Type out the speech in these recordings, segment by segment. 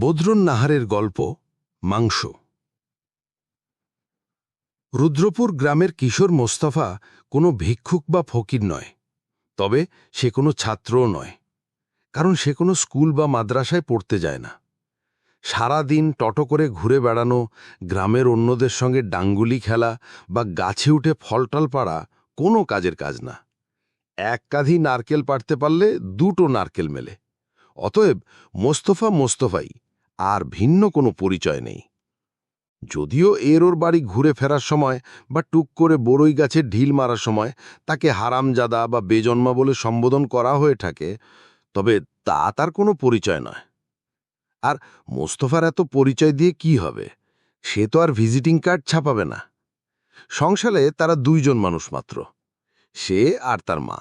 বদ্রুন নাহারের গল্প, মাংস। রুদ্রপুর গ্রামের কিশোর মোস্তফা কোনো ভিক্ষুক বা ফকির নয়, তবে সে কোনো ছাত্রও নয়, কারণ সে কোনো স্কুল বা মাদ্রাসায় পড়তে যায় না। সারা দিন টটো করে ঘুরে বেড়ানো, গ্রামের অন্যদের সঙ্গে ডাঙ্গুলি খেলা বা গাছে উঠে ফলটল পাড়া কোনো কাজের কাজ না। এক কাঁধি নারকেল পাড়তে পারলে দুটো নারকেল মেলে, অতএব মোস্তফা মোস্তফাই। আর ভিন্ন কোনো পরিচয় নেই। যদিও এর ওর বাড়ি ঘুরে ফেরার সময় বা টুক করে বড়ই গাছে ঢিল মারার সময় তাকে হারামজাদা বা বেজন্মা বলে সম্বোধন করা হয়ে থাকে, তবে তা তার কোনো পরিচয় নয়। আর মোস্তফার এত পরিচয় দিয়ে কি হবে? সে তো আর ভিজিটিং কার্ড ছাপাবে না। সংসারে তারা দুইজন মানুষ মাত্র, সে আর তার মা।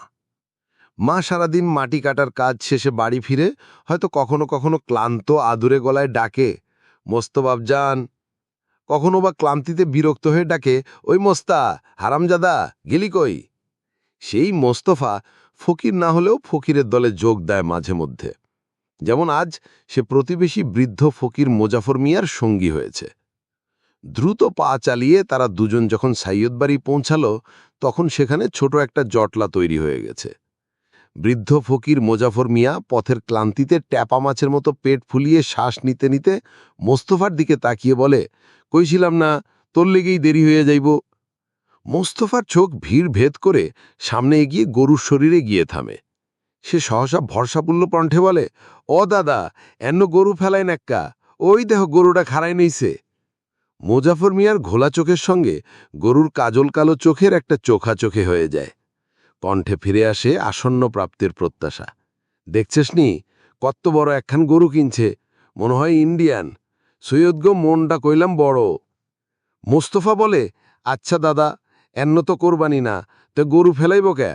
মা সারাদিন মাটি কাটার কাজ শেষে বাড়ি ফিরে হয়তো কখনো কখনো ক্লান্ত, আদুরে গলায় ডাকে মোস্তবাবজান কখনো বা ক্লান্তিতে বিরক্ত হয়ে ডাকে, ওই মোস্তা, হারামজাদা, গেলি কই? সেই মোস্তফা ফকির না হলেও ফকিরের দলে যোগ দেয় মাঝে মধ্যে। যেমন আজ সে প্রতিবেশী বৃদ্ধ ফকির মোজাফর মিয়ার সঙ্গী হয়েছে। দ্রুত পা চালিয়ে তারা দুজন যখন সাইয়দবাড়ি পৌঁছালো, তখন সেখানে ছোট একটা জটলা তৈরি হয়ে গেছে। বৃদ্ধ ফকির মোজাফর মিয়া পথের ক্লান্তিতে ট্যাপা মাছের মতো পেট ফুলিয়ে শ্বাস নিতে নিতে মোস্তফার দিকে তাকিয়ে বলে, কইছিলাম না, তোর লেগেই দেরি হয়ে যাইব। মোস্তফার চোখ ভিড় ভেদ করে সামনে এগিয়ে গরুর শরীরে গিয়ে থামে। সে সহসা ভরসাপুল্য কণ্ঠে বলে, ও দাদা, এন্ন গরু ফেলায় নাক্কা ওই দেহ গরুটা খাড়াই নেইছে। মোজাফর মিয়ার ঘোলা চোখের সঙ্গে গরুর কাজল কালো চোখের একটা চোখা চোখে হয়ে যায়। কণ্ঠে ফিরে আসে আসন্ন প্রাপ্তির প্রত্যাশা। দেখছিস নি কত বড় একখান গরু কিনছে, মনে হয় ইন্ডিয়ান। সৈয়দ গো মনটা কইলাম বড়। মোস্তফা বলে আচ্ছা দাদা, এন্ন তো কোরবানি না, তো গরু ফেলাইব কে?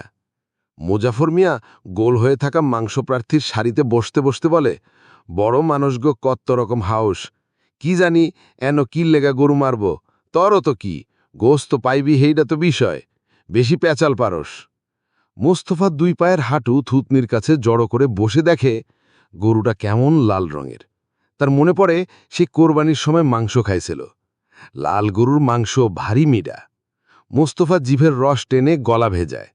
মুজাফর মিয়া গোল হয়ে থাকা মাংসপ্রার্থীর সারিতে বসতে বসতে বলে, বড় মানুষ গো কত রকম হাউস। কি জানি, এন কি লেগা গরু মারব? তরও তো কি, গোস্ত পাইবি হেইটা তো বিষয়, বেশি প্যাচাল পারস। মোস্তফা দুই পায়ের হাঁটু থুতনির কাছে জড়ো করে বসে দেখে গরুটা কেমন লাল রঙের। তার মনে পড়ে সে কোরবানির সময় মাংস খাইছিল। লাল গরুর মাংস ভারী মিডা। মোস্তফা জিভের রস টেনে গলা ভেজায়।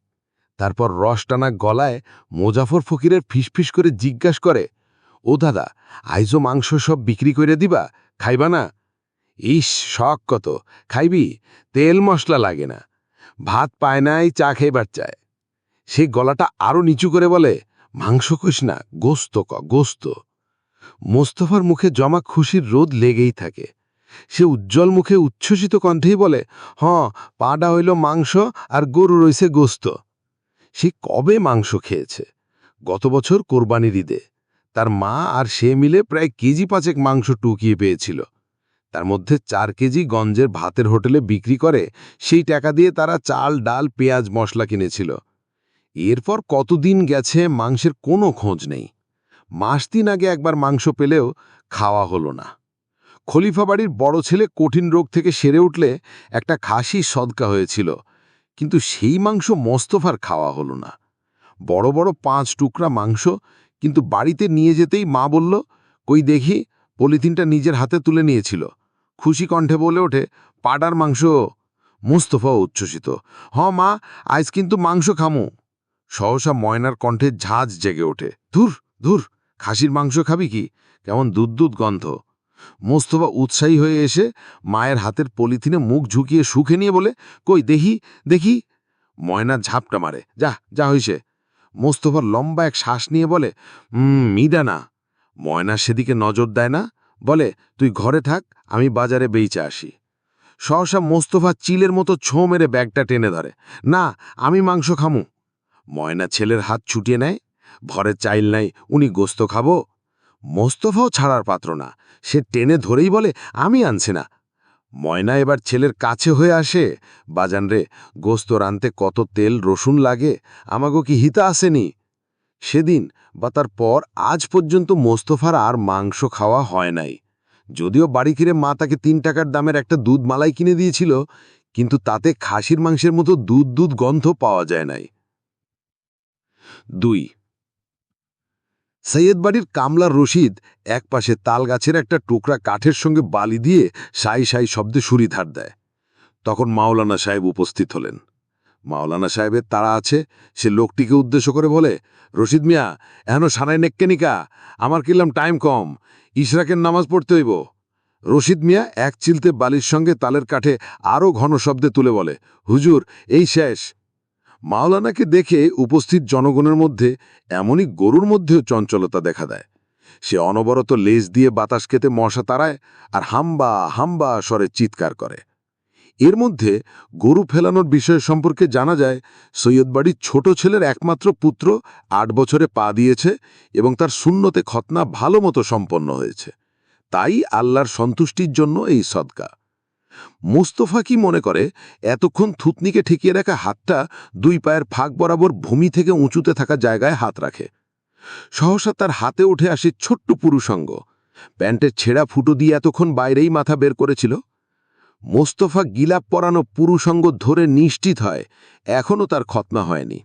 তারপর রস টানা গলায় মোজাফর ফকিরের ফিসফিস করে জিজ্ঞাস করে, ও দাদা, আইজো মাংস সব বিক্রি করে দিবা? খাইবা না? ইস, শখ কত। খাইবি? তেল মশলা লাগে না। ভাত পায় নাই, চা খাইবার চায়। সে গলাটা আরও নিচু করে বলে, মাংস কইস না, গোস্ত ক, গোস্ত। মোস্তফার মুখে জমা খুশির রোদ লেগেই থাকে। সে উজ্জ্বল মুখে উচ্ছ্বসিত কণ্ঠেই বলে হ পাটা হইল মাংস আর গরু রইছে গোস্ত। সে কবে মাংস খেয়েছে? গত বছর কোরবানির ঈদে। তার মা আর সে মিলে প্রায় কেজি পাঁচেক মাংস টুকিয়ে পেয়েছিল। তার মধ্যে চার কেজি গঞ্জের ভাতের হোটেলে বিক্রি করে সেই টাকা দিয়ে তারা চাল, ডাল, পেঁয়াজ, মশলা কিনেছিল। এরপর কতদিন গেছে মাংসের কোনো খোঁজ নেই। মাস দিন আগে একবার মাংস পেলেও খাওয়া হলো না। খলিফা বাড়ির বড় ছেলে কঠিন রোগ থেকে সেরে উঠলে একটা খাসি সদকা হয়েছিল, কিন্তু সেই মাংস মোস্তফার খাওয়া হলো না। বড় বড় পাঁচ টুকরা মাংস কিন্তু বাড়িতে নিয়ে যেতেই মা বলল, কই দেখি, পলিথিনটা নিজের হাতে তুলে নিয়েছিল। খুশি কণ্ঠে বলে ওঠে পাডার মাংস মুস্তফা উচ্ছ্বসিত। হ মা, আজ কিন্তু মাংস খামু। সহসা ময়নার কণ্ঠে ঝাঁজ জেগে ওঠে। ধুর ধুর, খাসির মাংস খাবি কি? কেমন দুধ দুধ গন্ধ। মোস্তফা উৎসাহী হয়ে এসে মায়ের হাতের পলিথিনে মুখ ঝুঁকিয়ে সুখে নিয়ে বলে, কই, দেখি দেখি। ময়না ঝাপটা মারে, যা যা হইছে। মোস্তফার লম্বা এক শ্বাস নিয়ে বলে মিডা না। ময়না সেদিকে নজর দেয় না, বলে, তুই ঘরে থাক, আমি বাজারে বেইচে আসি। সহসা মোস্তফা চিলের মতো ছোঁ মেরে ব্যাগটা টেনে ধরে, না, আমি মাংস খামু। ময়না ছেলের হাত ছুটিয়ে নেয়, ঘরে চাইল নাই, উনি গোস্ত খাব। মোস্তফাও ছাড়ার পাত্র না, সে টেনে ধরেই বলে, আমি আনছি না। ময়না এবার ছেলের কাছে হয়ে আসে, বাজান রে গোস্ত রানতে কত তেল, রসুন লাগে, আমাগো কি হিতা আসেনি? সেদিন বা তার পর আজ পর্যন্ত মোস্তফার আর মাংস খাওয়া হয় নাই। যদিও বাড়ি ফিরে মা তাকে তিন টাকার দামের একটা দুধ মালাই কিনে দিয়েছিল, কিন্তু তাতে খাসির মাংসের মতো দুধ দুধ গন্ধ পাওয়া যায় নাই। দুই। সৈয়দ বাড়ির কামলার রশিদ একপাশে তাল গাছের একটা টুকরা কাঠের সঙ্গে বালি দিয়ে সাই সাই শব্দে সুরি ধার দেয়। তখন মাওলানা সাহেব উপস্থিত হলেন। মাওলানা সাহেবের তারা আছে, সে লোকটিকে উদ্দেশ্য করে বলে, রশিদ মিয়া এখনও সানাই নেক্কেনিকা আমার কিলাম টাইম কম, ইশরাকের নামাজ পড়তে হইব। রশিদ মিয়া এক চিলতে বালির সঙ্গে তালের কাঠে আরও ঘন শব্দে তুলে বলে, হুজুর, এই শেষ মাওলানাকে দেখে উপস্থিত জনগণের মধ্যে এমনই গরুর মধ্যেও চঞ্চলতা দেখা দেয়। সে অনবরত লেজ দিয়ে বাতাস খেতে মশা তাড়ায় আর হাম্বা হাম্বা স্বরে চিৎকার করে। এর মধ্যে গরু ফেলানোর বিষয় সম্পর্কে জানা যায় সৈয়দবাড়ির ছোট ছেলের একমাত্র পুত্র আট বছরে পা দিয়েছে এবং তার শূন্যতে খতনা ভালো মতো সম্পন্ন হয়েছে। তাই আল্লাহর সন্তুষ্টির জন্য এই সদকা। মুস্তফা কি মনে করে? এতক্ষণ থুতনিকে ঠেকিয়ে রাখা হাতটা দুই পায়ের ফাঁক বরাবর ভূমি থেকে উঁচুতে থাকা জায়গায় হাত রাখে। সহসা তার হাতে উঠে আসে ছোট্ট পুরুষঙ্গ। প্যান্টের ছেঁড়া ফুটো দিয়ে এতক্ষণ বাইরেই মাথা বের করেছিল। মোস্তফা গিলাপ পরানো পুরুষঙ্গ ধরে নিশ্চিত হয়, এখনও তার খতনা হয়নি।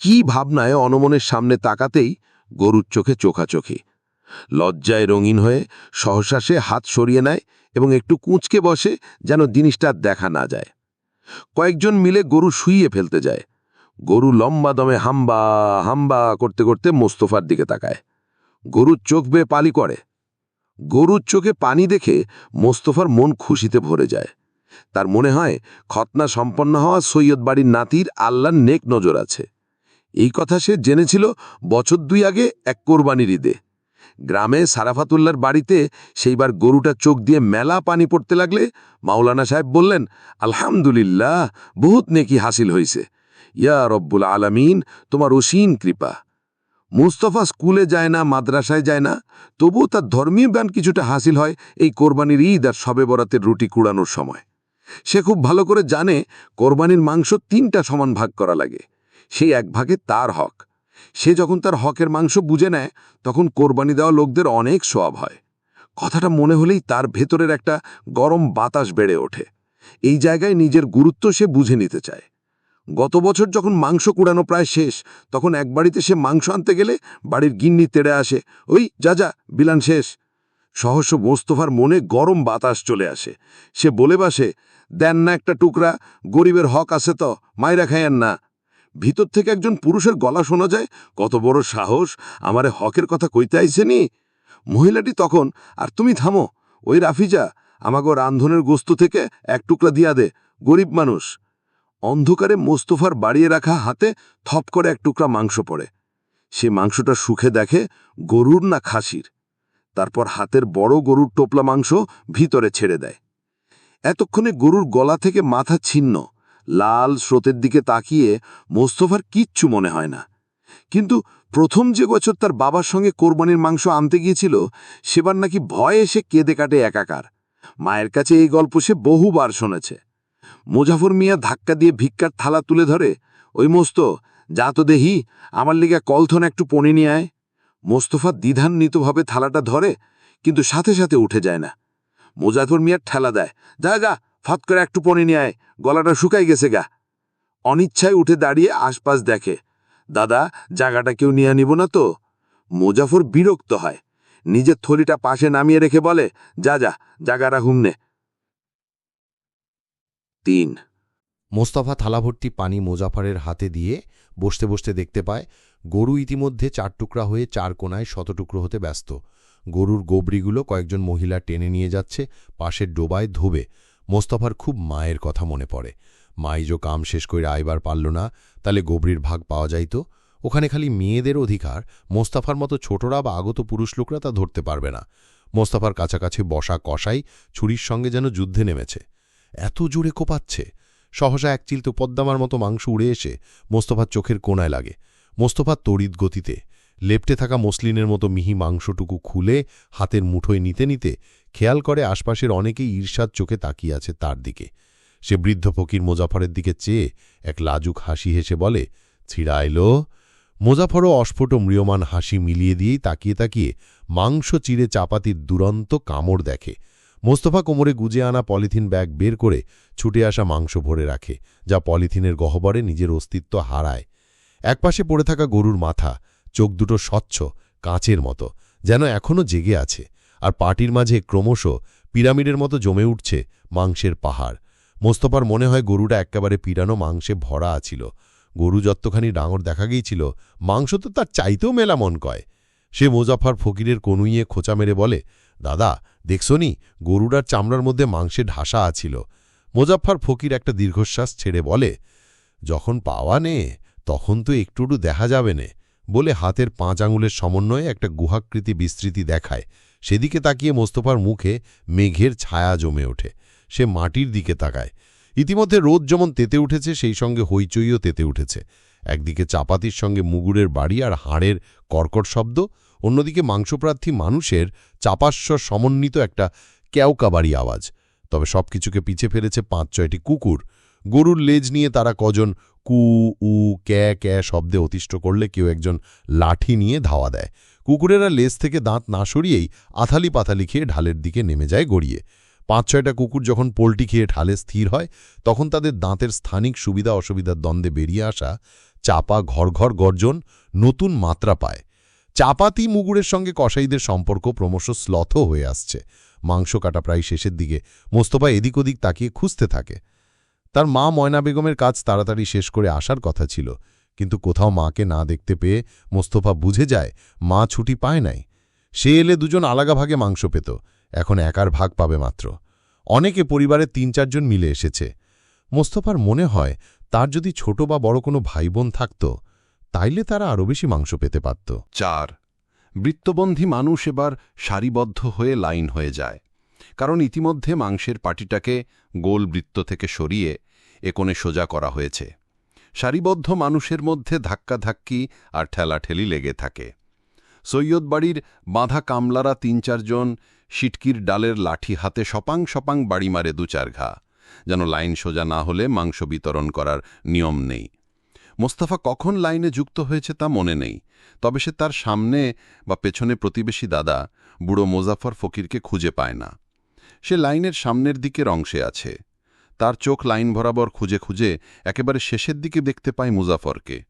কি ভাবনায় অনমনের সামনে তাকাতেই গরুর চোখে চোখাচোখি। লজ্জায় রঙিন হয়ে সহসা সে হাত সরিয়ে নেয় এবং একটু কুঁচকে বসে যেন জিনিসটা দেখা না যায়। কয়েকজন মিলে গরু শুইয়ে ফেলতে যায়। গরু লম্বা দমে হাম্বা হাম্বা করতে করতে মোস্তফার দিকে তাকায়। গরুর চোখ বেয়ে পালি করে। গরুর চোখে পানি দেখে মোস্তফার মন খুশিতে ভরে যায়। তার মনে হয় খতনা সম্পন্ন হওয়া সৈয়দ বাড়ির নাতির আল্লাহর নেক নজর আছে। এই কথা সে জেনেছিল বছর দুই আগে এক কোরবানির ঈদে। গ্রামে সারাফাতুল্লার বাড়িতে সেইবার গরুটা চোখ দিয়ে মেলা পানি পড়তে লাগলে মাওলানা সাহেব বললেন, আলহামদুলিল্লাহ, বহুত নেকি হাসিল হইছে। ইয়া রব্বুল আলামিন, তোমার অসীন কৃপা। মুস্তফা স্কুলে যায় না, মাদ্রাসায় যায় না, তবুও তার ধর্মীয় জ্ঞান কিছুটা হাসিল হয় এই কোরবানির ঈদ আর সবে বরাতের রুটি কুড়ানোর সময়। সে খুব ভালো করে জানে, কোরবানির মাংস তিনটা সমান ভাগ করা লাগে। সেই এক ভাগে তার হক। সে যখন তার হকের মাংস বুঝে নেয়, তখন কোরবানি দেওয়া লোকদের অনেক সোয়াব হয়। কথাটা মনে হলেই তার ভেতরের একটা গরম বাতাস বেড়ে ওঠে। এই জায়গায় নিজের গুরুত্ব সে বুঝে নিতে চায়। গত বছর যখন মাংস কুড়ানো প্রায় শেষ, তখন এক বাড়িতে সে মাংস আনতে গেলে বাড়ির গিন্নি তেড়ে আসে, ওই, যা যা, বিলান শেষ। সহস্য মোস্তফার মনে গরম বাতাস চলে আসে। সে বলে বাসে, দেন না একটা টুকরা, গরিবের হক আছে তো, মাইরা খাইয়েন না। ভিতর থেকে একজন পুরুষের গলা শোনা যায়, কত বড় সাহস, আমারে হকের কথা কইতে আইসেনি মহিলাটি তখন, আর তুমি থামো, ওই রাফিজা, আমাগো রান্ধনের গোস্ত থেকে এক টুকরা দিয়া দে, গরিব মানুষ। অন্ধকারে মোস্তফার বাড়িয়ে রাখা হাতে থপ করে এক টুকরা মাংস পড়ে। সে মাংসটা সুখে দেখে গরুর না খাসির। তারপর হাতের বড় গরুর টোপলা মাংস ভিতরে ছেড়ে দেয়। এতক্ষণে গরুর গলা থেকে মাথা ছিন্ন। লাল স্রোতের দিকে তাকিয়ে মোস্তফার কিচ্ছু মনে হয় না। কিন্তু প্রথম যে বছর তার বাবার সঙ্গে কোরবানির মাংস আনতে গিয়েছিল, সেবার নাকি ভয়ে এসে কেঁদে কাটে একাকার। মায়ের কাছে এই গল্প সে বহুবার শুনেছে। মুজাফর মিয়া ধাক্কা দিয়ে ভিক্ষার থালা তুলে ধরে, ওই মোস্ত, যা তো দেহি, আমার লিগা কলথন একটু পণে নিয়ে আয়। মোস্তফা দ্বিধান্বিতভাবে থালাটা ধরে, কিন্তু সাথে সাথে উঠে যায় না। মুজাফর মিয়ার ঠেলা দেয়, যা যা, ফত করে একটু পণে নিয়ে আয়। গলাটা শুকাই গেছে গা। অনিচ্ছায় উঠে দাঁড়িয়ে আশপাশ দেখে। দাদা, জায়গাটা কেউ নিয়ে নিব না তো? মুজাফর বিরক্ত হয়। নিজের থলিটা পাশে নামিয়ে রেখে বলে, যা যা জাগারা হুমনে তিন। মোস্তফা থালাভর্তি পানি মোজাফারের হাতে দিয়ে বসতে বসতে দেখতে পায়, গরু ইতিমধ্যে চার টুকরা হয়ে চার কোনায় শতটুকরো হতে ব্যস্ত। গরুর গোবরিগুলো কয়েকজন মহিলা টেনে নিয়ে যাচ্ছে, পাশের ডোবায় ধোবে। মোস্তফার খুব মায়ের কথা মনে পড়ে। মাই যো কাম শেষ করে আইবার পারল না তাহলে গোবরির ভাগ পাওয়া যাইত। ওখানে খালি মেয়েদের অধিকার, মোস্তাফার মতো ছোটরা বা আগত পুরুষ লোকরা তা ধরতে পারবে না। মোস্তাফার কাছাকাছি বসা কষাই ছুরির সঙ্গে যেন যুদ্ধে নেমেছে। এত জোরে কোপাচ্ছে। সহসা এক চিলতো পদ্মামার মতো মাংস উড়ে এসে মোস্তফার চোখের কোনায় লাগে। মোস্তফার তড়িৎ গতিতে, লেপটে থাকা মসলিনের মতো মিহি মাংসটুকু খুলে হাতের মুঠোয় নিতে নিতে খেয়াল করে আশপাশের অনেকেই ঈর্ষার চোখে তাকিয়ে আছে তার দিকে। সে বৃদ্ধ ফকির মোজাফরের দিকে চেয়ে এক লাজুক হাসি হেসে বলে ছিড়া এলো মোজাফরও অস্ফুট ম্রিয়মান হাসি মিলিয়ে দিয়েই তাকিয়ে তাকিয়ে মাংস চিড়ে চাপাতির দুরন্ত কামড় দেখে। মোস্তফা কোমরে গুজে আনা পলিথিন ব্যাগ বের করে ছুটে আসা মাংস ভরে রাখে, যা পলিথিনের গহ্বরে নিজের অস্তিত্ব হারায়। একপাশে পড়ে থাকা গরুর মাথা, চোখ দুটো স্বচ্ছ, কাঁচের মতো, যেন এখনও জেগে আছে। আর পাটির মাঝে ক্রমশ পিরামিডের মতো জমে উঠছে মাংসের পাহাড়। মোস্তফার মনে হয় গরুটা একেবারে পিরানো মাংসে ভরা আছিল। গরু যত্তখানি ডাঙর দেখা গিয়েছিল, মাংস তো তার চাইতেও মেলা মন কয়। সে মোজাফার ফকিরের কনুইয়ে খোঁচা মেরে বলে, দাদা দেখছনি গরুটার চামড়ার মধ্যে মাংসে ঢাসা আছিল। মোজাফফর ফকির একটা দীর্ঘশ্বাস ছেড়ে বলে, যখন পাওয়া নে, তখন তো একটুটু দেখা যাবে নে। বলে হাতের পাঁচ আঙুলের সমন্বয়ে একটা গুহাকৃতি বিস্তৃতি দেখায়। সেদিকে তাকিয়ে মোস্তফার মুখে মেঘের ছায়া জমে ওঠে। সে মাটির দিকে তাকায়। ইতিমধ্যে রোদ যেমন তেতে উঠেছে, সেই সঙ্গে হইচইও তেতে উঠেছে। একদিকে চাপাতির সঙ্গে মুগুরের বাড়ি আর হাড়ের কর্কট শব্দ, অন্যদিকে মাংসপ্রার্থী মানুষের চাপাস্বর সমন্বিত একটা ক্যাওকাবাড়ি আওয়াজ। তবে সবকিছুকে পিছে ফেলেছে পাঁচ ছয়টি কুকুর। গরুর লেজ নিয়ে তারা কজন কু, উ ক্যা ক্যা শব্দে অতিষ্ঠ করলে কেউ একজন লাঠি নিয়ে ধাওয়া দেয়। কুকুরেরা লেজ থেকে দাঁত না সরিয়েই আথালি পাথালি খেয়ে ঢালের দিকে নেমে যায় গড়িয়ে। পাঁচ ছয়টা কুকুর যখন পোলটি খেয়ে ঢালে স্থির হয়, তখন তাদের দাঁতের স্থানিক সুবিধা অসুবিধার দ্বন্দ্বে বেরিয়ে আসা চাপা ঘর ঘর গর্জন নতুন মাত্রা পায়। চাপাতি মুগুরের সঙ্গে কসাইদের সম্পর্ক ক্রমশ স্লথ হয়ে আসছে। মাংস কাটা প্রায় শেষের দিকে। মোস্তফা এদিক ওদিক তাকিয়ে খুঁজতে থাকে। তার মা ময়না বেগমের কাজ তাড়াতাড়ি শেষ করে আসার কথা ছিল, কিন্তু কোথাও মাকে না দেখতে পেয়ে মোস্তফা বুঝে যায় মা ছুটি পায় নাই। সে এলে দুজন আলাগা ভাগে মাংস পেত, এখন একার ভাগ পাবে মাত্র। অনেকে পরিবারের তিন চারজন মিলে এসেছে। মোস্তফার মনে হয় তার যদি ছোট বা বড় কোনো ভাইবোন থাকত, তাইলে তারা আরও বেশি মাংস পেতে পারত। চার, বৃত্তবন্ধী মানুষ এবার সারিবদ্ধ হয়ে লাইন হয়ে যায়। কারণ ইতিমধ্যে মাংসের পাটিটাকে গোল বৃত্ত থেকে সরিয়ে একোণে সোজা করা হয়েছে। সারিবদ্ধ মানুষের মধ্যে ধাক্কাধাক্কি আর ঠেলাঠেলি লেগে থাকে। সৈয়দ বাড়ির বাঁধা কামলারা তিন চারজন সিটকির ডালের লাঠি হাতে সপাং সপাং বাড়ি মারে দু চার ঘা, যেন লাইন সোজা না হলে মাংস বিতরণ করার নিয়ম নেই। মোস্তাফা কখন লাইনে যুক্ত হয়েছে তা মনে নেই, তবে সে তার সামনে বা পেছনে প্রতিবেশী দাদা, বুড়ো মোজাফর ফকিরকে খুঁজে পায় না। সে লাইনের সামনের দিকের অংশে আছে। তার চোখ লাইন বরাবর খুঁজে খুঁজে একেবারে শেষের দিকে দেখতে পায় মুজাফরকে।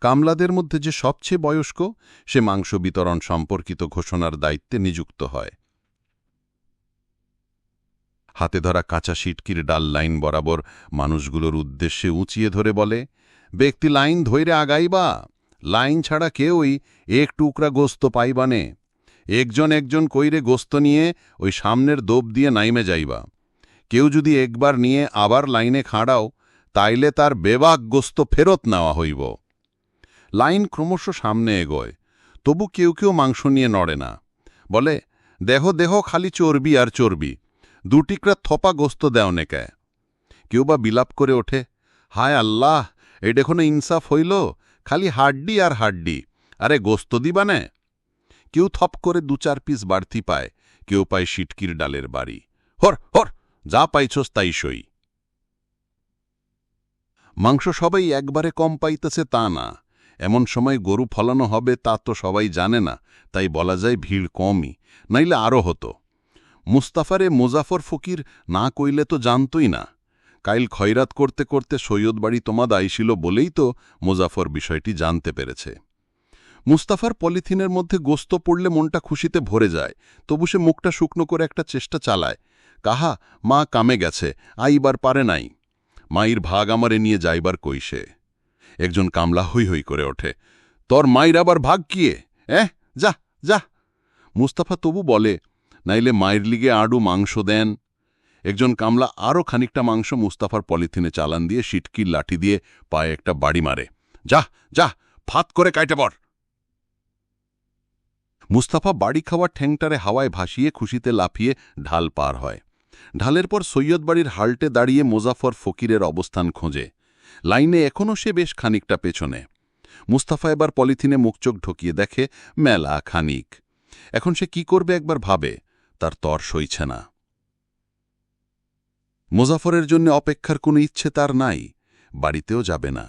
কামলাদের মধ্যে যে সবচেয়ে বয়স্ক, সে মাংস বিতরণ সম্পর্কিত ঘোষণার দায়িত্বে নিযুক্ত হয়। হাতে ধরা কাঁচা সিটকির ডাল লাইন বরাবর মানুষগুলোর উদ্দেশ্যে উঁচিয়ে ধরে বলে, ব্যক্তি লাইন ধৈরে আগাইবা। লাইন ছাড়া কেউই এক টুকরা গোস্ত পাইবানে। একজন একজন কইরে গোস্ত নিয়ে ওই সামনের দোপ দিয়ে নাইমে যাইবা। কেউ যদি একবার নিয়ে আবার লাইনে খাঁড়াও, তাইলে তার বেবাক গোস্ত ফেরত নেওয়া হইব। লাইন ক্রমশ সামনে এগোয়, তবু কেউ কেউ মাংস নিয়ে নড়ে না। বলে, দেহ দেহ, খালি চর্বি আর চর্বি, দুটিকরা থপা গোস্ত দেও নেকে। কেউ বা বিলাপ করে ওঠে, হায় আল্লাহ এটা কোনো ইনসাফ হইল? খালি হাড্ডি আর হাড্ডি, আরে গোস্ত দিবানে কেউ থপ করে দু চার পিস বাড়তি পায়, কেউ পায় সিটকির ডালের বাড়ি। হর হর, যা পাইছস তাই সই। মাংস সবাই একবারে কম পাইতেছে তা না। এমন সময় গরু ফলানো হবে তা তো সবাই জানে না, তাই বলা যায় ভিড় কমই, নাইলে আরও হতো। মুস্তাফারে মোজাফর ফকির না কইলে তো জানতই না। কাইল খয়রাত করতে করতে সৈয়দ বাড়ি তোমাদ আইছিল বলেই তো মোজাফর বিষয়টি জানতে পেরেছে। মুস্তাফার পলিথিনের মধ্যে গোস্ত পড়লে মনটা খুশিতে ভরে যায়, তবু সে মুখটা শুকনো করে একটা চেষ্টা চালায়। কাহা, মা কামে গেছে আইবার পারে নাই। মাইর ভাগ আমারে নিয়ে যাইবার কইসে একজন কামলা হই হই করে ওঠে, তোর মাইর আবার ভাগ কিয়ে? এহ, যা যা। মুস্তাফা তবু বলে, নাইলে মায়ের লিগে আডু মাংস দেন। একজন কামলা আরও খানিকটা মাংস মুস্তাফার পলিথিনে চালান দিয়ে সিটকির লাঠি দিয়ে পায়ে একটা বাড়ি মারে। যা যা, ফাত করে কাইটে পড়। মুস্তাফা বাড়ি খাওয়ার ঠ্যাংটারে হাওয়ায় ভাসিয়ে খুশিতে লাফিয়ে ঢাল পার হয়। ঢালের পর সৈয়দ বাড়ির হাল্টে দাঁড়িয়ে মোজাফর ফকিরের অবস্থান খোঁজে। লাইনে এখনও সে বেশ খানিকটা পেছনে। মুস্তাফা এবার পলিথিনে মুখচোখ ঢকিয়ে দেখে, মেলা খানিক। এখন সে কি করবে একবার ভাবে, তার তর সইছে না। মোজাফরের জন্য অপেক্ষার কোনো ইচ্ছে তার নাই, বাড়িতেও যাবে না।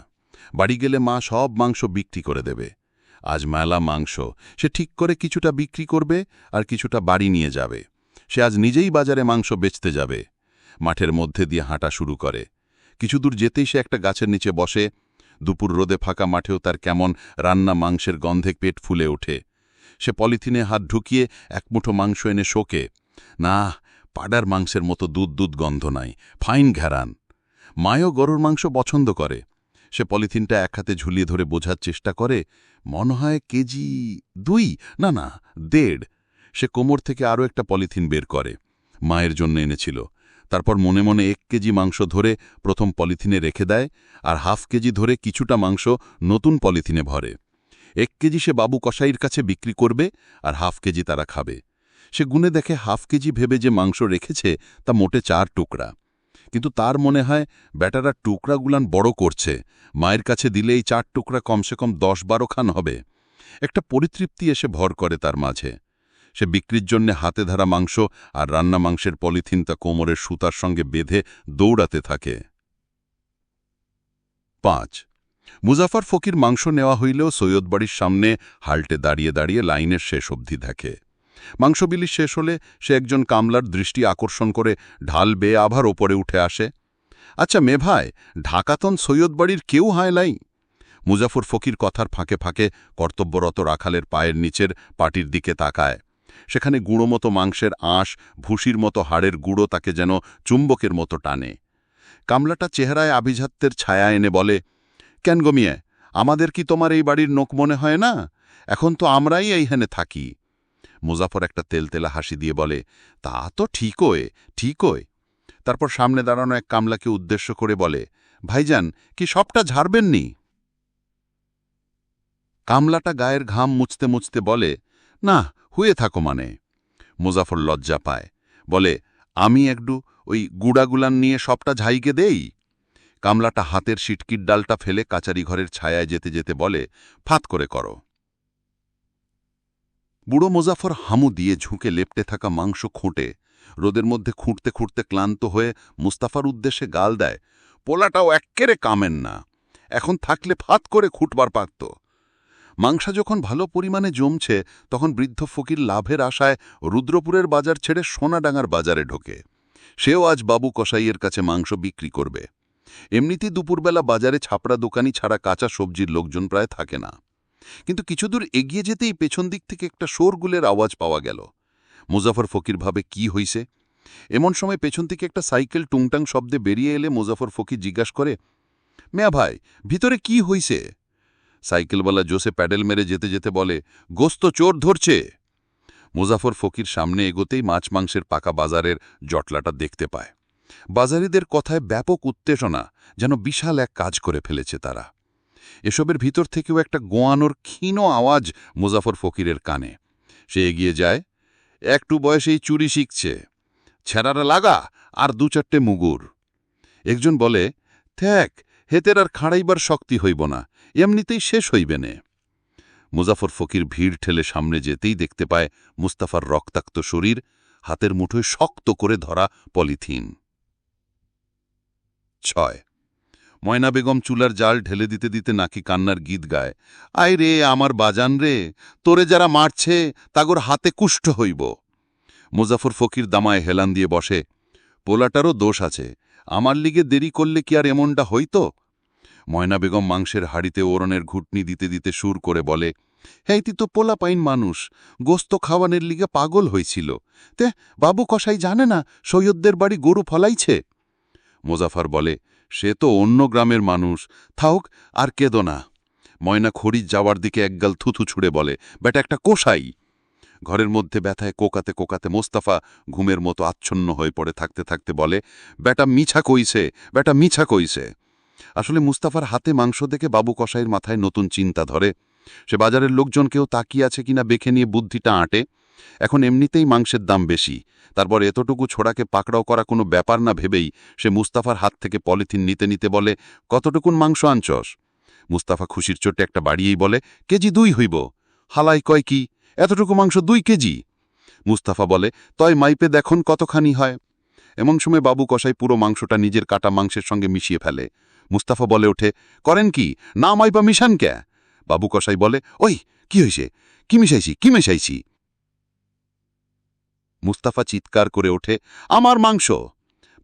বাড়ি গেলে মা সব মাংস বিক্রি করে দেবে। আজ মেলা মাংস। সে ঠিক করে কিছুটা বিক্রি করবে আর কিছুটা বাড়ি নিয়ে যাবে। সে আজ নিজেই বাজারে মাংস বেচতে যাবে। মাঠের মধ্যে দিয়ে হাঁটা শুরু করে। কিছু দূর যেতেই সে একটা গাছের নিচে বসে। দুপুর রোদে ফাঁকা মাঠেও তার কেমন রান্না মাংসের গন্ধে পেট ফুলে ওঠে। সে পলিথিনে হাত ঢুকিয়ে একমুঠো মাংস এনে শোকে। না, পাডার মাংসের মতো দুধ দুধ গন্ধ নাই। ফাইন ঘেরান। মায়ও গরুর মাংস পছন্দ করে। সে পলিথিনটা এক হাতে ঝুলিয়ে ধরে বোঝার চেষ্টা করে, মনে হয় কেজি দুই, না না, দেড়। সে কোমর থেকে আরও একটা পলিথিন বের করে, মায়ের জন্য এনেছিল। তারপর মনে মনে এক কেজি মাংস ধরে প্রথম পলিথিনে রেখে দেয় আর হাফ কেজি ধরে কিছুটা মাংস নতুন পলিথিনে ভরে। এক কেজি সে বাবু কসাইয়ের কাছে বিক্রি করবে আর হাফ কেজি তারা খাবে। সে গুনে দেখে হাফ কেজি ভেবে যে মাংস রেখেছে তা মোটে চার টুকরা। কিন্তু তার মনে হয় ব্যাটারা টুকরাগুলান বড় করছে। মায়ের কাছে দিলেই চার টুকরা কমসে কম দশ বারো খান হবে। একটা পরিতৃপ্তি এসে ভর করে তার মাঝে। সে বিক্রির জন্যে হাতে ধরা মাংস আর রান্না মাংসের পলিথিন তা কোমরের সুতার সঙ্গে বেঁধে দৌড়াতে থাকে। পাঁচ। মুজাফর ফকির মাংস নেওয়া হইলেও সৈয়দ বাড়ির সামনে হাল্টে দাঁড়িয়ে দাঁড়িয়ে লাইনের শেষ অবধি দেখে। মাংস বিলি শেষ হলে সে একজন কামলার দৃষ্টি আকর্ষণ করে ঢাল বেয়ে আবার ওপরে উঠে আসে। আচ্ছা মে ভাই ঢাকাতন সৈয়দ বাড়ির কেউ হায় লাই মুজাফর ফকির কথার ফাঁকে ফাঁকে কর্তব্যরত রাখালের পায়ের নিচের পাটির দিকে তাকায়। সেখানে গুঁড়ো মতো মাংসের আঁশ, ভুসির মতো হাড়ের গুঁড়ো তাকে যেন চুম্বকের মতো টানে। কামলাটা চেহারায় আভিজাত্যের ছায়া এনে বলে, কেন গমিয়ে আমাদের কি তোমার এই বাড়ির নোক মনে হয় না? এখন তো আমরাই এইখানে থাকি। মুজাফর একটা তেলতেলা হাসি দিয়ে বলে, তা তো ঠিকই ঠিকই। তারপর সামনে দাঁড়ানো এক কামলাকে উদ্দেশ্য করে বলে, ভাইজান, কি সবটা ঝাড়বেননি? কামলাটা গায়ের ঘাম মুছতে মুছতে বলে, না, হুয়ে থাকো মানে। মুজাফর লজ্জা পায়, বলে, আমি একটু ওই গুড়াগুলান নিয়ে সবটা ঝাইকে দেই? কামলাটা হাতের সিটকির ডালটা ফেলে কাচারি ঘরের ছায়ায় যেতে যেতে বলে ফাত করে করো। বুড়ো মোজাফর হামু দিয়ে ঝুঁকে লেপটে থাকা মাংস খুঁটে, রোদের মধ্যে খুঁটতে খুঁটতে ক্লান্ত হয়ে মুস্তাফার উদ্দেশ্যে গাল দেয়, পোলাটাও এক্কেরে কামেন না। এখন থাকলে ফাত করে খুঁটবার পারত। মাংসা যখন ভালো পরিমাণে জমছে, তখন বৃদ্ধ ফকির লাভের আশায় রুদ্রপুরের বাজার ছেড়ে সোনাডাঙ্গার বাজারে ঢোকে। সেও আজ বাবু কসাইয়ের কাছে মাংস বিক্রি করবে। এমনিতেই দুপুরবেলা বাজারে ছাপড়া দোকানি ছাড়া কাঁচা সবজির লোকজন প্রায় থাকে না। কিন্তু কিছুদূর এগিয়ে যেতেই পেছন দিক থেকে একটা শোরগুলের আওয়াজ পাওয়া গেল। মুজাফর ফকির ভাবে কি হইছে? এমন সময় পেছন থেকে একটা সাইকেল টুংটাং শব্দে বেরিয়ে এলে মুজাফর ফকির জিজ্ঞাসা করে, মেয়া ভাই, ভিতরে কি হইছে? সাইকেলওয়ালা জোসে প্যাডেল মেরে যেতে যেতে বলে, গোস্ত চোর ধরছে। মুজাফর ফকির সামনে এগোতেই মাছ মাংসের পাকা বাজারের জটলাটা দেখতে পায়। বাজারিদের কথায় ব্যাপক উত্তেজনা, যেন বিশাল এক কাজ করে ফেলেছে তারা। এসবের ভিতর থেকেও একটা গোয়ানোর ক্ষীণ আওয়াজ মুজাফর ফকিরের কানে। সে এগিয়ে যায়, একটু বয়সেই চুরি শিখছে। ছেঁড়ারা লাগা আর দু চারটে মুগুর। একজন বলে থ্যাক হেতের আর খাড়াইবার শক্তি হইব না, এমনিতেই শেষ হইবে নে। মুজাফর ফকির ভিড় ঠেলে সামনে যেতেই দেখতে পায় মুস্তাফার রক্তাক্ত শরীর হাতের মুঠোয় শক্ত করে ধরা পলিথিন। ছয় ময়না বেগম চুলার জাল ঢেলে দিতে দিতে নাকি কান্নার গীত গায়। আয় রে, আমার বাজান রে, তোরে যারা মারছে, তাগর হাতে কুষ্ঠ হইব। মুজাফর ফকির দামায় হেলান দিয়ে বসে, পোলাটারও দোষ আছে, আমার লিগে দেরি করলে কি আর এমনটা হইতো? ময়না বেগম মাংসের হাড়িতে ওরনের ঘুটনি দিতে দিতে সুর করে বলে, হেইতি তো পোলা পাইন মানুষ, গোস্ত খাওয়ানের লিগে পাগল হইছিল। তে, বাবু কসাই জানে না সৈয়দদের বাড়ি গরু ফলাইছে? মোজাফার বলে সে তো অন্য গ্রামের মানুষ। থাউক, আর কেদো না। ময়না খড়ির যাওয়ার দিকে একগাল থুথু ছুড়ে বলে, বেটা, একটা কোষাই! ঘরের মধ্যে ব্যথায় কোকাতে কোকাতে মোস্তাফা ঘুমের মতো আচ্ছন্ন হয়ে পড়ে থাকতে থাকতে বলে, বেটা, মিছা কইছে, বেটা, মিছা কইছে! আসলে মুস্তাফার হাতে মাংস দেখে বাবু কসাইয়ের মাথায় নতুন চিন্তা ধরে। সে বাজারের লোকজনকেও তাকিয়ে আছে কিনা বেখে নিয়ে বুদ্ধিটা আঁটে। এখন এমনিতেই মাংসের দাম বেশি। তারপর এতটুকু ছোড়াকে পাকড়াও করা কোনো ব্যাপার না ভেবেই সে মুস্তাফার হাত থেকে পলিথিন নিতে নিতে বলে, কতটুকুন মাংস আনছস? মুস্তাফা খুশির চোটে একটা বাড়িয়েই বলে, কেজি দুই হইব। হালাই কয় কি? এতটুকু মাংস দুই কেজি? মুস্তাফা বলে, তয় মাইপে দেখুন কতখানি হয়। এমন সময় বাবু কসাই পুরো মাংসটা নিজের কাটা মাংসের সঙ্গে মিশিয়ে ফেলে। মুস্তাফা বলে ওঠে, করেন কি? না মাইপা মিশান ক্যা? বাবু কসাই বলে, ওই, কি হয়েছে কি মিশাইছি? কি মিশাইছি? মুস্তাফা চিৎকার করে ওঠে, আমার মাংস!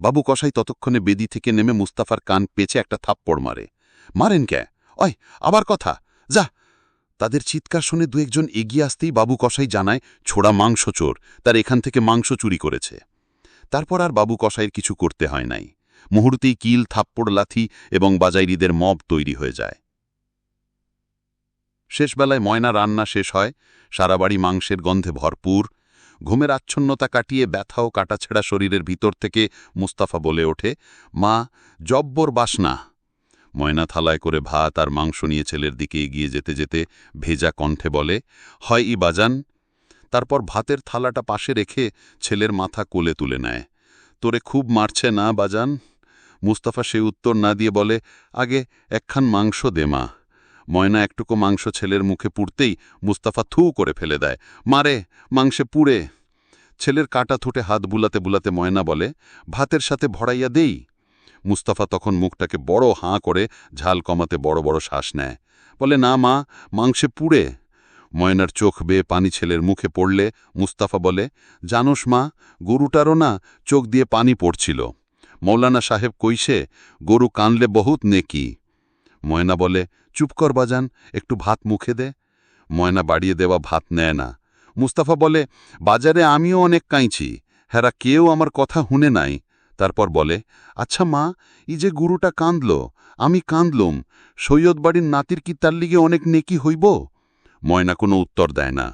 বাবু কসাই ততক্ষণে বেদি থেকে নেমে মুস্তাফার কান পেঁচে একটা থাপ্পড় মারে। মারেন কে ওই আবার কথা। যা! তাদের চিৎকার শুনে দু একজন এগিয়ে আসতেই বাবু কসাই জানায়, ছোড়া মাংস চোর, তার এখান থেকে মাংস চুরি করেছে। তারপর আর বাবু কসাইয়ের কিছু করতে হয় নাই। মুহূর্তেই কিল, থাপ্পড়, লাথি এবং বাজাইরিদের মব তৈরি হয়ে যায়। শেষবেলায় ময়না রান্না শেষ হয় সারা বাড়ি মাংসের গন্ধে ভরপুর ঘুমের আচ্ছন্নতা কাটিয়ে ব্যথা ও কাটাছেড়া শরীরের ভিতর থেকে মুস্তাফা বলে ওঠে, মা, জব্বর বাসনা ময়না থালায় করে ভাত আর মাংস নিয়ে ছেলের দিকে এগিয়ে যেতে যেতে ভেজা কণ্ঠে বলে, হয় ই বাজান। তারপর ভাতের থালাটা পাশে রেখে ছেলের মাথা কোলে তুলে নেয়, তোরে খুব মারছে না বাজান? মুস্তাফা সে উত্তর না দিয়ে বলে, আগে একখান মাংস দে মা। ময়না একটুকু মাংস ছেলের মুখে পুড়তেই মুস্তাফা থু করে ফেলে দেয়। মারে, মাংসে পুড়ে। ছেলের কাটা থুটে হাত বুলাতে বুলাতে ময়না বলে, ভাতের সাথে ভরাইয়া দেই। মুস্তাফা তখন মুখটাকে বড় হাঁ করে ঝাল কমাতে বড় বড় শ্বাস নেয়। বলে, না মা, মাংসে পুড়ে। ময়নার চোখ বেয়ে পানি ছেলের মুখে পড়লে মুস্তাফা বলে, জানোস মা, গরুটারও না চোখ দিয়ে পানি পড়ছিল। মৌলানা সাহেব কইসে গরু কানলে বহুত নেকি। ময়না বলে, চুপ কর বাজান, একটু ভাত মুখে দে। ময়না বাড়িয়ে দেওয়া ভাত নেয় না। মুস্তাফা বলে, বাজারে আমিও অনেক কাঁইছি, হেরা কেউ আমার কথা হুনে নাই। তারপর বলে আচ্ছা মা, ই যে গুরুটা কাঁদল, আমি কাঁদলুম, সৈয়দ বাড়ির নাতির কি তার লিগে অনেক নেকি হইব? ময়না কোনো উত্তর দেয় না।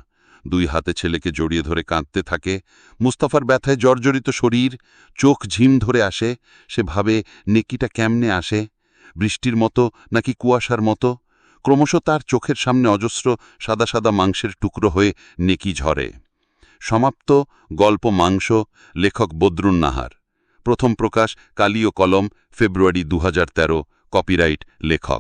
দুই হাতে ছেলেকে জড়িয়ে ধরে কাঁদতে থাকে। মুস্তাফার ব্যথায় জর্জরিত শরীর, চোখ ঝিম ধরে আসে, সে ভাবে নেকিটা কেমনে আসে। বৃষ্টির মতো নাকি কুয়াশার মতো? ক্রমশ তার চোখের সামনে অজস্র সাদা সাদা মাংসের টুকরো হয়ে নেকি ঝরে। সমাপ্ত গল্প মাংস, লেখক বদরুন নাহার। প্রথম প্রকাশ কালীয় কলম, ফেব্রুয়ারি দু হাজার তেরো, কপিরাইট লেখক।